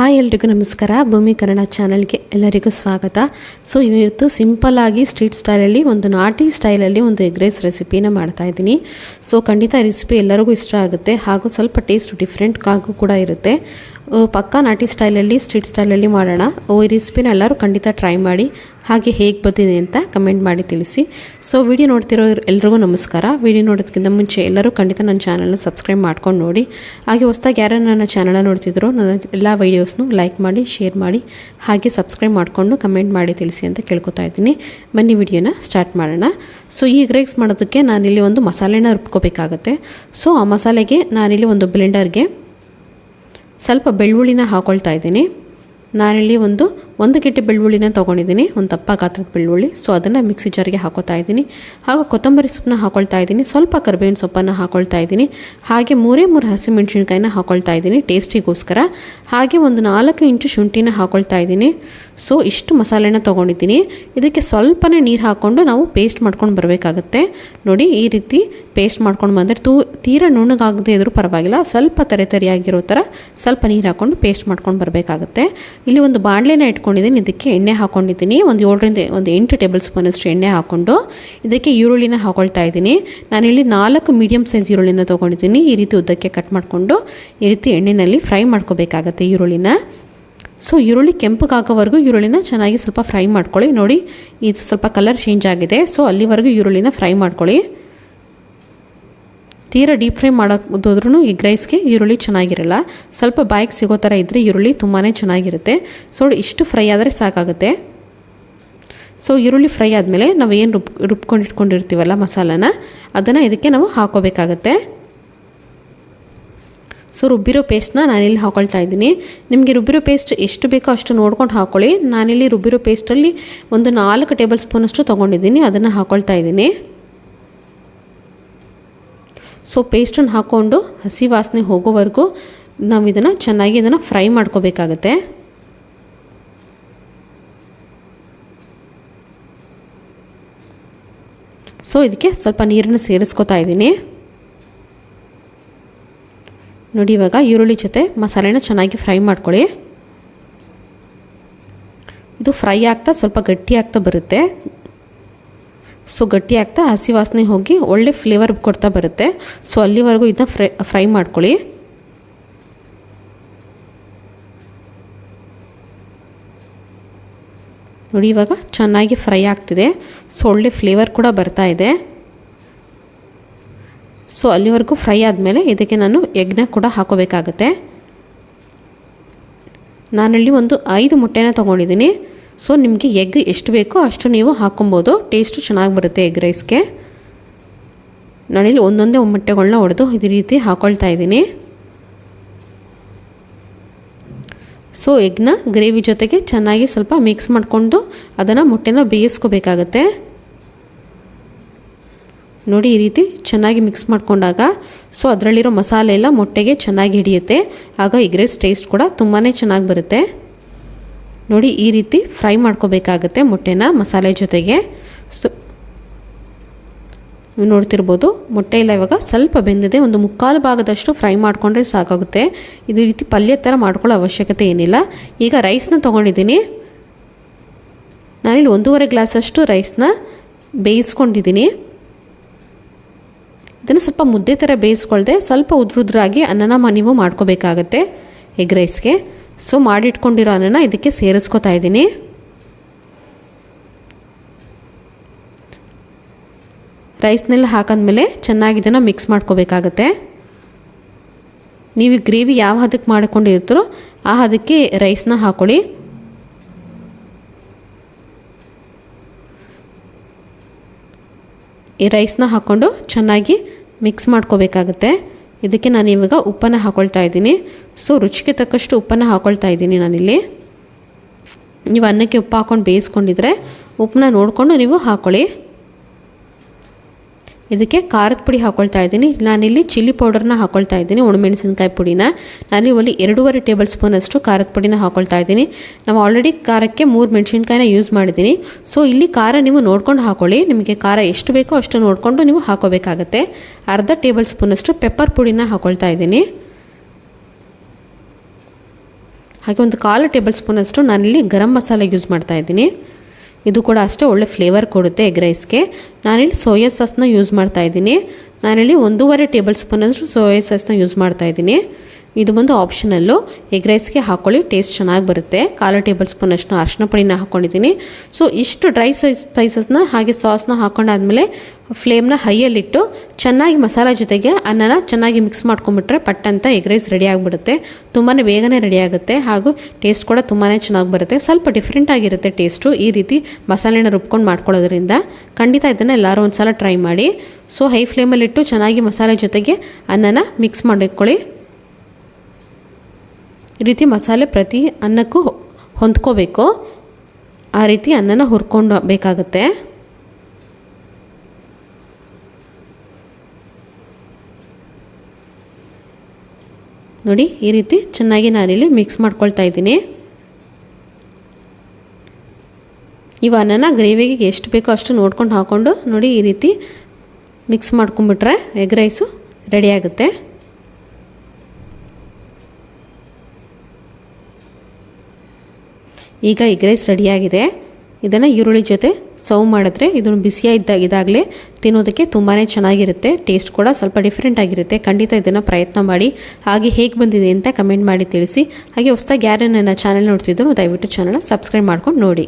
Hi ಎಲ್ರಿಗೂ ನಮಸ್ಕಾರ. ಭೂಮಿ ಕನ್ನಡ ಚಾನಲ್ಗೆ ಎಲ್ಲರಿಗೂ ಸ್ವಾಗತ. ಸೊ ಇವತ್ತು ಸಿಂಪಲ್ಲಾಗಿ ಸ್ಟ್ರೀಟ್ ಸ್ಟೈಲಲ್ಲಿ ಒಂದು ನಾಟಿ ಸ್ಟೈಲಲ್ಲಿ ಒಂದು ಎಗ್ ರೈಸ್ ರೆಸಿಪಿನ ಮಾಡ್ತಾ ಇದ್ದೀನಿ. ಸೊ ಖಂಡಿತ ರೆಸಿಪಿ ಎಲ್ಲರಿಗೂ ಇಷ್ಟ ಆಗುತ್ತೆ. ಹಾಗೂ ಸ್ವಲ್ಪ ಟೇಸ್ಟ್ ಡಿಫ್ರೆಂಟ್ ಆಗೂ ಕೂಡ ಇರುತ್ತೆ. ಪಕ್ಕಾ ನಾಟಿ ಸ್ಟೈಲಲ್ಲಿ ಸ್ಟ್ರೀಟ್ ಸ್ಟೈಲಲ್ಲಿ ಮಾಡೋಣ. ಓ, ಈ ರೆಸಿಪಿನ ಎಲ್ಲರೂ ಖಂಡಿತ ಟ್ರೈ ಮಾಡಿ. ಹಾಗೆ ಹೇಗೆ ಬಂದಿದೆ ಅಂತ ಕಮೆಂಟ್ ಮಾಡಿ ತಿಳಿಸಿ. ಸೊ ವಿಡಿಯೋ ನೋಡ್ತಿರೋ ಎಲ್ರಿಗೂ ನಮಸ್ಕಾರ. ವಿಡಿಯೋ ನೋಡೋದಕ್ಕಿಂತ ಮುಂಚೆ ಎಲ್ಲರೂ ಖಂಡಿತ ನನ್ನ ಚಾನಲ್ನ ಸಬ್ಸ್ಕ್ರೈಬ್ ಮಾಡ್ಕೊಂಡು ನೋಡಿ. ಹಾಗೆ ಹೊಸ್ದಾಗಿ ಯಾರು ನನ್ನ ಚಾನಲ್ನ ನೋಡ್ತಿದ್ರು, ನನ್ನ ಎಲ್ಲ ವೀಡಿಯೋಸ್ನು ಲೈಕ್ ಮಾಡಿ ಶೇರ್ ಮಾಡಿ, ಹಾಗೆ ಸಬ್ಸ್ಕ್ರೈಬ್ ಮಾಡಿಕೊಂಡು ಕಮೆಂಟ್ ಮಾಡಿ ತಿಳಿಸಿ ಅಂತ ಕೇಳ್ಕೊತಾ ಇದ್ದೀನಿ. ಬನ್ನಿ ವಿಡಿಯೋನ ಸ್ಟಾರ್ಟ್ ಮಾಡೋಣ. ಸೊ ಈ ಗ್ರೇಕ್ಸ್ ಮಾಡೋದಕ್ಕೆ ನಾನಿಲ್ಲಿ ಒಂದು ಮಸಾಲೆನ ರುಬ್ಕೋಬೇಕಾಗತ್ತೆ. ಸೊ ಆ ಮಸಾಲೆಗೆ ನಾನಿಲ್ಲಿ ಒಂದು ಬ್ಲೆಂಡರ್ಗೆ ಸ್ವಲ್ಪ ಬೆಳ್ಳುಳ್ಳಿನ ಹಾಕ್ಕೊಳ್ತಾ ಇದ್ದೀನಿ. ನಾನಿಲ್ಲಿ ಒಂದು ಒಂದು ಗೆಡ್ಡೆ ಬೆಳ್ಳುಳ್ಳಿನ ತೊಗೊಂಡಿದ್ದೀನಿ, ಒಂದು ದಪ್ಪ ಗಾತ್ರದ ಬೆಳ್ಳುಳ್ಳಿ. ಸೊ ಅದನ್ನು ಮಿಕ್ಸಿ ಜಾರಿಗೆ ಹಾಕೋತಾ ಇದ್ದೀನಿ. ಹಾಗೂ ಕೊತ್ತಂಬರಿ ಸೊಪ್ಪನ್ನ ಹಾಕೊಳ್ತಾ ಇದ್ದೀನಿ. ಸ್ವಲ್ಪ ಕರ್ಬೇವಿನ ಸೊಪ್ಪನ್ನು ಹಾಕೊಳ್ತಾ ಇದ್ದೀನಿ. ಹಾಗೆ ಮೂರೇ ಮೂರು ಹಸಿಮೆಣಸಿನ್ಕಾಯಿನ ಹಾಕೊಳ್ತಾ ಇದ್ದೀನಿ ಟೇಸ್ಟಿಗೋಸ್ಕರ. ಹಾಗೆ ಒಂದು ನಾಲ್ಕು ಇಂಚು ಶುಂಠಿನ ಹಾಕೊಳ್ತಾ ಇದ್ದೀನಿ. ಸೊ ಇಷ್ಟು ಮಸಾಲೆನ ತೊಗೊಂಡಿದ್ದೀನಿ. ಇದಕ್ಕೆ ಸ್ವಲ್ಪನೇ ನೀರು ಹಾಕ್ಕೊಂಡು ನಾವು ಪೇಸ್ಟ್ ಮಾಡ್ಕೊಂಡು ಬರಬೇಕಾಗತ್ತೆ. ನೋಡಿ ಈ ರೀತಿ ಪೇಸ್ಟ್ ಮಾಡ್ಕೊಂಡು ಬಂದರೆ ತೂ ತೀರಾ ನುಣ್ಣಗಾಗದೇ ಇದ್ರೂ ಪರವಾಗಿಲ್ಲ. ಸ್ವಲ್ಪ ತರೆ ತರಿಯಾಗಿರೋ ಥರ ಸ್ವಲ್ಪ ನೀರು ಹಾಕ್ಕೊಂಡು ಪೇಸ್ಟ್ ಮಾಡ್ಕೊಂಡು ಬರಬೇಕಾಗುತ್ತೆ. ಇಲ್ಲಿ ಒಂದು ಬಾಣಲೆನ ಇಟ್ಕೊಂಡಿದ್ದೀನಿ. ಇದಕ್ಕೆ ಎಣ್ಣೆ ಹಾಕ್ಕೊಂಡಿದ್ದೀನಿ ಒಂದು ಏಳರಿಂದ ಒಂದು ಎಂಟು ಟೇಬಲ್ ಸ್ಪೂನಷ್ಟು ಎಣ್ಣೆ ಹಾಕ್ಕೊಂಡು ಇದಕ್ಕೆ ಈರುಳ್ಳಿನ ಹಾಕೊಳ್ತಾ ಇದ್ದೀನಿ. ನಾನಿಲ್ಲಿ ನಾಲ್ಕು ಮೀಡಿಯಮ್ ಸೈಜ್ ಈರುಳ್ಳಿನ ತೊಗೊಂಡಿದ್ದೀನಿ. ಈ ರೀತಿ ಉದ್ದಕ್ಕೆ ಕಟ್ ಮಾಡಿಕೊಂಡು ಈ ರೀತಿ ಎಣ್ಣೆಯಲ್ಲಿ ಫ್ರೈ ಮಾಡ್ಕೋಬೇಕಾಗತ್ತೆ ಈರುಳ್ಳಿನ. ಸೊ ಈರುಳ್ಳಿ ಕೆಂಪಗಾಗೋವರೆಗೂ ಈರುಳ್ಳಿನ ಚೆನ್ನಾಗಿ ಸ್ವಲ್ಪ ಫ್ರೈ ಮಾಡ್ಕೊಳ್ಳಿ. ನೋಡಿ, ಇದು ಸ್ವಲ್ಪ ಕಲರ್ ಚೇಂಜ್ ಆಗಿದೆ. ಸೊ ಅಲ್ಲಿವರೆಗೂ ಈರುಳ್ಳಿನ ಫ್ರೈ ಮಾಡ್ಕೊಳ್ಳಿ. ತೀರಾ ಡೀಪ್ ಫ್ರೈ ಮಾಡೋದ್ರೂ ಎಗ್ ರೈಸ್ಗೆ ಈರುಳ್ಳಿ ಚೆನ್ನಾಗಿರಲ್ಲ. ಸ್ವಲ್ಪ ಬಾಯಿಗೆ ಸಿಗೋ ಥರ ಇದ್ದರೆ ಈರುಳ್ಳಿ ತುಂಬಾ ಚೆನ್ನಾಗಿರುತ್ತೆ. ಸೊ ಇಷ್ಟು ಫ್ರೈ ಆದರೆ ಸಾಕಾಗುತ್ತೆ. ಸೊ ಈರುಳ್ಳಿ ಫ್ರೈ ಆದಮೇಲೆ ನಾವು ಏನು ರುಬ್, ರುಬ್ಕೊಂಡು ಇಟ್ಕೊಂಡಿರ್ತೀವಲ್ಲ ಮಸಾಲಾನ, ಅದನ್ನು ಇದಕ್ಕೆ ನಾವು ಹಾಕೋಬೇಕಾಗತ್ತೆ. ಸೊ ರುಬ್ಬಿರೋ ಪೇಸ್ಟ್ನ ನಾನಿಲ್ಲಿ ಹಾಕೊಳ್ತಾ ಇದ್ದೀನಿ. ನಿಮಗೆ ರುಬ್ಬಿರೋ ಪೇಸ್ಟ್ ಎಷ್ಟು ಬೇಕೋ ಅಷ್ಟು ನೋಡ್ಕೊಂಡು ಹಾಕೊಳ್ಳಿ. ನಾನಿಲ್ಲಿ ರುಬ್ಬಿರೋ ಪೇಸ್ಟಲ್ಲಿ ಒಂದು ನಾಲ್ಕು ಟೇಬಲ್ ಸ್ಪೂನಷ್ಟು ತೊಗೊಂಡಿದ್ದೀನಿ. ಅದನ್ನು ಹಾಕೊಳ್ತಾ ಇದ್ದೀನಿ. ಸೊ ಪೇಸ್ಟನ್ನು ಹಾಕ್ಕೊಂಡು ಹಸಿ ವಾಸನೆ ಹೋಗೋವರೆಗೂ ನಾವು ಇದನ್ನು ಚೆನ್ನಾಗಿ ಇದನ್ನು ಫ್ರೈ ಮಾಡ್ಕೋಬೇಕಾಗತ್ತೆ. ಸೊ ಇದಕ್ಕೆ ಸ್ವಲ್ಪ ನೀರನ್ನು ಸೇರಿಸ್ಕೊತಾ ಇದ್ದೀನಿ. ನೋಡಿ, ಇವಾಗ ಈರುಳ್ಳಿ ಜೊತೆ ಮಸಾಲೆನ ಚೆನ್ನಾಗಿ ಫ್ರೈ ಮಾಡ್ಕೊಳ್ಳಿ. ಇದು ಫ್ರೈ ಆಗ್ತಾ ಸ್ವಲ್ಪ ಗಟ್ಟಿ ಆಗ್ತಾ ಬರುತ್ತೆ. ಸೊ ಗಟ್ಟಿ ಆಗ್ತಾ ಹಸಿ ವಾಸನೆ ಹೋಗಿ ಒಳ್ಳೆ ಫ್ಲೇವರ್ ಕೊಡ್ತಾ ಬರುತ್ತೆ. ಸೊ ಅಲ್ಲಿವರೆಗೂ ಇದನ್ನ ಫ್ರೈ ಫ್ರೈ ಮಾಡ್ಕೊಳ್ಳಿ. ನೋಡಿ ಇವಾಗ ಚೆನ್ನಾಗಿ ಫ್ರೈ ಆಗ್ತಿದೆ. ಸೊ ಒಳ್ಳೆ ಫ್ಲೇವರ್ ಕೂಡ ಬರ್ತಾ ಇದೆ. ಸೊ ಅಲ್ಲಿವರೆಗೂ ಫ್ರೈ ಆದಮೇಲೆ ಇದಕ್ಕೆ ನಾನು ಎಗ್ನ ಕೂಡ ಹಾಕೋಬೇಕಾಗತ್ತೆ. ನಾನಲ್ಲಿ ಒಂದು ಐದು ಮೊಟ್ಟೆನ ತೊಗೊಂಡಿದ್ದೀನಿ. ಸೊ ನಿಮಗೆ ಎಗ್ ಎಷ್ಟು ಬೇಕೋ ಅಷ್ಟು ನೀವು ಹಾಕೊಬೋದು ಟೇಸ್ಟು ಚೆನ್ನಾಗಿ ಬರುತ್ತೆ ಎಗ್ ರೈಸ್ಗೆ. ನಾನಿಲ್ಲಿ ಒಂದೊಂದೇ ಮೊಟ್ಟೆಗಳನ್ನ ಹೊಡೆದು ಇದೇ ರೀತಿ ಹಾಕೊಳ್ತಾ ಇದ್ದೀನಿ. ಸೊ ಎಗ್ನ ಗ್ರೇವಿ ಜೊತೆಗೆ ಚೆನ್ನಾಗಿ ಸ್ವಲ್ಪ ಮಿಕ್ಸ್ ಮಾಡಿಕೊಂಡು ಅದನ್ನು ಮೊಟ್ಟೆನ ಬೇಯಿಸ್ಕೋಬೇಕಾಗತ್ತೆ. ನೋಡಿ, ಈ ರೀತಿ ಚೆನ್ನಾಗಿ ಮಿಕ್ಸ್ ಮಾಡಿಕೊಂಡಾಗ ಸೊ, ಅದರಲ್ಲಿರೋ ಮಸಾಲೆ ಎಲ್ಲ ಮೊಟ್ಟೆಗೆ ಚೆನ್ನಾಗಿ ಹಿಡಿಯುತ್ತೆ. ಆಗ ಎಗ್ ರೈಸ್ ಟೇಸ್ಟ್ ಕೂಡ ತುಂಬಾ ಚೆನ್ನಾಗಿ ಬರುತ್ತೆ. ನೋಡಿ ಈ ರೀತಿ ಫ್ರೈ ಮಾಡ್ಕೋಬೇಕಾಗತ್ತೆ ಮೊಟ್ಟೆನ ಮಸಾಲೆ ಜೊತೆಗೆ. ಸೊ ನೋಡ್ತಿರ್ಬೋದು ಮೊಟ್ಟೆ ಇಲ್ಲ ಇವಾಗ ಸ್ವಲ್ಪ ಬೆಂದಿದೆ, ಒಂದು ಮುಕ್ಕಾಲು ಭಾಗದಷ್ಟು ಫ್ರೈ ಮಾಡಿಕೊಂಡ್ರೆ ಸಾಕಾಗುತ್ತೆ. ಇದು ರೀತಿ ಪಲ್ಯ ಥರ ಮಾಡ್ಕೊಳ್ಳೋ ಅವಶ್ಯಕತೆ ಏನಿಲ್ಲ. ಈಗ ರೈಸ್ನ ತೊಗೊಂಡಿದ್ದೀನಿ. ನಾನಿಲ್ಲಿ ಒಂದೂವರೆ ಗ್ಲಾಸಷ್ಟು ರೈಸ್ನ ಬೇಯಿಸ್ಕೊಂಡಿದ್ದೀನಿ. ಇದನ್ನು ಸ್ವಲ್ಪ ಮುದ್ದೆ ಥರ ಬೇಯಿಸ್ಕೊಳ್ದೆ ಸ್ವಲ್ಪ ಉದ್ರುದ್ರಾಗಿ ಅನ್ನನ ನೀವು ಮಾಡ್ಕೋಬೇಕಾಗತ್ತೆ ಎಗ್ ರೈಸ್ಗೆ. ಸೊ ಮಾಡಿಟ್ಕೊಂಡಿರೋ ಅನ್ನನ ಇದಕ್ಕೆ ಸೇರಿಸ್ಕೊತಾ ಇದ್ದೀನಿ. ರೈಸ್ನೆಲ್ಲ ಹಾಕಿದ್ಮೇಲೆ ಚೆನ್ನಾಗಿ ಇದನ್ನು ಮಿಕ್ಸ್ ಮಾಡ್ಕೋಬೇಕಾಗತ್ತೆ. ನೀವು ಗ್ರೇವಿ ಯಾವ ಹದಕ್ಕೆ ಮಾಡಿಕೊಂಡಿರ್ತಾರೋ ಆ ಹದಕ್ಕೆ ರೈಸ್ನ ಹಾಕೊಳ್ಳಿ. ಈ ರೈಸ್ನ ಹಾಕ್ಕೊಂಡು ಚೆನ್ನಾಗಿ ಮಿಕ್ಸ್ ಮಾಡ್ಕೋಬೇಕಾಗತ್ತೆ. ಇದಕ್ಕೆ ನಾನು ಇವಾಗ ಉಪ್ಪನ್ನು ಹಾಕೊಳ್ತಾ ಇದ್ದೀನಿ. ಸೊ ರುಚಿಗೆ ತಕ್ಕಷ್ಟು ಉಪ್ಪನ್ನು ಹಾಕೊಳ್ತಾ ಇದ್ದೀನಿ ನಾನಿಲ್ಲಿ. ನೀವು ಅನ್ನಕ್ಕೆ ಉಪ್ಪು ಹಾಕ್ಕೊಂಡು ಬೇಯಿಸ್ಕೊಂಡಿದ್ರೆ ಉಪ್ಪನ್ನ ನೋಡಿಕೊಂಡು ನೀವು ಹಾಕೊಳ್ಳಿ. ಇದಕ್ಕೆ ಖಾರದ ಪುಡಿ ಹಾಕೊಳ್ತಾ ಇದ್ದೀನಿ. ನಾನಿಲ್ಲಿ ಚಿಲ್ಲಿ ಪೌಡರ್ನ ಹಾಕೊಳ್ತಾ ಇದ್ದೀನಿ. ಒಣಮೆಣಸಿನ್ಕಾಯಿ ಪುಡಿನ. ನಾನು ಒಲಿ ಎರಡೂವರೆ ಟೇಬಲ್ ಸ್ಪೂನಷ್ಟು ಖಾರದ ಪುಡಿನ ಹಾಕೊಳ್ತಾ ಇದ್ದೀನಿ. ನಾವು ಆಲ್ರೆಡಿ ಖಾರಕ್ಕೆ ಮೂರು ಮೆಣಸಿನ್ಕಾಯಿನ ಯೂಸ್ ಮಾಡಿದ್ದೀನಿ. ಸೊ, ಇಲ್ಲಿ ಖಾರ ನೀವು ನೋಡ್ಕೊಂಡು ಹಾಕೊಳ್ಳಿ. ನಿಮಗೆ ಖಾರ ಎಷ್ಟು ಬೇಕೋ ಅಷ್ಟು ನೋಡಿಕೊಂಡು ನೀವು ಹಾಕೋಬೇಕಾಗತ್ತೆ. ಅರ್ಧ ಟೇಬಲ್ ಸ್ಪೂನಷ್ಟು ಪೆಪ್ಪರ್ ಪುಡಿನ ಹಾಕೊಳ್ತಾ ಇದ್ದೀನಿ. ಹಾಗೆ ಒಂದು ಕಾಲು ಟೇಬಲ್ ಸ್ಪೂನಷ್ಟು ನಾನಿಲ್ಲಿ ಗರಂ ಮಸಾಲೆ ಯೂಸ್ ಮಾಡ್ತಾ ಇದ್ದೀನಿ. ಇದು ಕೂಡ ಅಷ್ಟೇ ಒಳ್ಳೆ ಫ್ಲೇವರ್ ಕೊಡುತ್ತೆ ಎಗ್ ರೈಸ್ಗೆ ನಾನಿಲ್ಲಿ ಸೋಯಾ ಸಾಸ್ನ ಯೂಸ್ ಮಾಡ್ತಾ ಇದ್ದೀನಿ. ನಾನಿಲ್ಲಿ ಒಂದೂವರೆ ಟೇಬಲ್ ಸ್ಪೂನಷ್ಟು ಸೋಯಾ ಸಾಸ್ನ ಯೂಸ್ ಮಾಡ್ತಾ ಇದ್ದೀನಿ. ಇದು ಬಂದು ಆಪ್ಷನಲ್ಲು ಎಗ್ ರೈಸ್ಗೆ ಹಾಕ್ಕೊಳ್ಳಿ ಟೇಸ್ಟ್ ಚೆನ್ನಾಗಿ ಬರುತ್ತೆ. ಕಾಲು ಟೇಬಲ್ ಸ್ಪೂನ್ ಅಷ್ಟು ಅರ್ಶಿನ ಪುಡಿನ ಹಾಕ್ಕೊಂಡಿದ್ದೀನಿ ಸೊ ಇಷ್ಟು ಡ್ರೈ ಸೈಸ್ ಸ್ಪೈಸಸ್ನ ಹಾಗೆ ಸಾಸ್ನ ಹಾಕೊಂಡಾದ್ಮೇಲೆ ಫ್ಲೇಮ್ನ ಹೈಯಲ್ಲಿಟ್ಟು ಚೆನ್ನಾಗಿ ಮಸಾಲ ಜೊತೆಗೆ ಅನ್ನನ ಚೆನ್ನಾಗಿ ಮಿಕ್ಸ್ ಮಾಡ್ಕೊಂಬಿಟ್ರೆ ಪಟ್ ಅಂತ ಎಗ್ ರೈಸ್ ರೆಡಿ ಆಗಿಬಿಡುತ್ತೆ. ತುಂಬಾ ಬೇಗನೆ ರೆಡಿ ಆಗುತ್ತೆ ಹಾಗೂ ಟೇಸ್ಟ್ ಕೂಡ ತುಂಬಾ ಚೆನ್ನಾಗಿ ಬರುತ್ತೆ. ಸ್ವಲ್ಪ ಡಿಫ್ರೆಂಟ್ ಆಗಿರುತ್ತೆ ಟೇಸ್ಟು ಈ ರೀತಿ ಮಸಾಲೆನ ರುಬ್ಕೊಂಡು ಮಾಡ್ಕೊಳ್ಳೋದ್ರಿಂದ ಖಂಡಿತ ಇದನ್ನು ಎಲ್ಲರೂ ಒಂದು ಸಲ ಟ್ರೈ ಮಾಡಿ ಸೊ ಹೈ ಫ್ಲೇಮಲ್ಲಿಟ್ಟು ಚೆನ್ನಾಗಿ ಮಸಾಲೆ ಜೊತೆಗೆ ಅನ್ನನ ಮಿಕ್ಸ್ ಮಾಡಿಟ್ಕೊಳ್ಳಿ ಈ ರೀತಿ ಮಸಾಲೆ ಪ್ರತಿ ಅನ್ನಕ್ಕೂ ಹೊಂದ್ಕೋಬೇಕು. ಆ ರೀತಿ ಅನ್ನನ ಹುರ್ಕೊಂಡು ಬೇಕಾಗುತ್ತೆ. ನೋಡಿ, ಈ ರೀತಿ ಚೆನ್ನಾಗಿ ನಾನಿಲ್ಲಿ ಮಿಕ್ಸ್ ಮಾಡ್ಕೊಳ್ತಾ ಇದ್ದೀನಿ. ಅನ್ನನ ಗ್ರೇವಿಗೆ ಎಷ್ಟು ಬೇಕೋ ಅಷ್ಟು ನೋಡ್ಕೊಂಡು ಹಾಕ್ಕೊಂಡು ನೋಡಿ, ಈ ರೀತಿ ಮಿಕ್ಸ್ ಮಾಡ್ಕೊಂಬಿಟ್ರೆ ಎಗ್ ರೈಸು ರೆಡಿ ಆಗುತ್ತೆ ಈಗ ಎಗ್ ರೈಸ್ ರೆಡಿಯಾಗಿದೆ. ಇದನ್ನು ಈರುಳ್ಳಿ ಜೊತೆ ಸರ್ವ್ ಮಾಡಿದ್ರೆ ಇದನ್ನು ಬಿಸಿಯಾಗಿದ್ದಾಗ ಇದಾಗಲೇ ತಿನ್ನೋದಕ್ಕೆ ತುಂಬಾ ಚೆನ್ನಾಗಿರುತ್ತೆ. ಟೇಸ್ಟ್ ಕೂಡ ಸ್ವಲ್ಪ ಡಿಫ್ರೆಂಟ್ ಆಗಿರುತ್ತೆ. ಖಂಡಿತ ಇದನ್ನು ಪ್ರಯತ್ನ ಮಾಡಿ. ಹಾಗೆ ಹೇಗೆ ಬಂದಿದೆ ಅಂತ ಕಮೆಂಟ್ ಮಾಡಿ ತಿಳಿಸಿ. ಹಾಗೆ ಹೊಸ್ದಾಗಿ ಯಾರು ನನ್ನ ಚಾನಲ್ ನೋಡ್ತಿದ್ರು ದಯವಿಟ್ಟು ಚಾನಲ್ನ ಸಬ್ಸ್ಕ್ರೈಬ್ ಮಾಡ್ಕೊಂಡು ನೋಡಿ.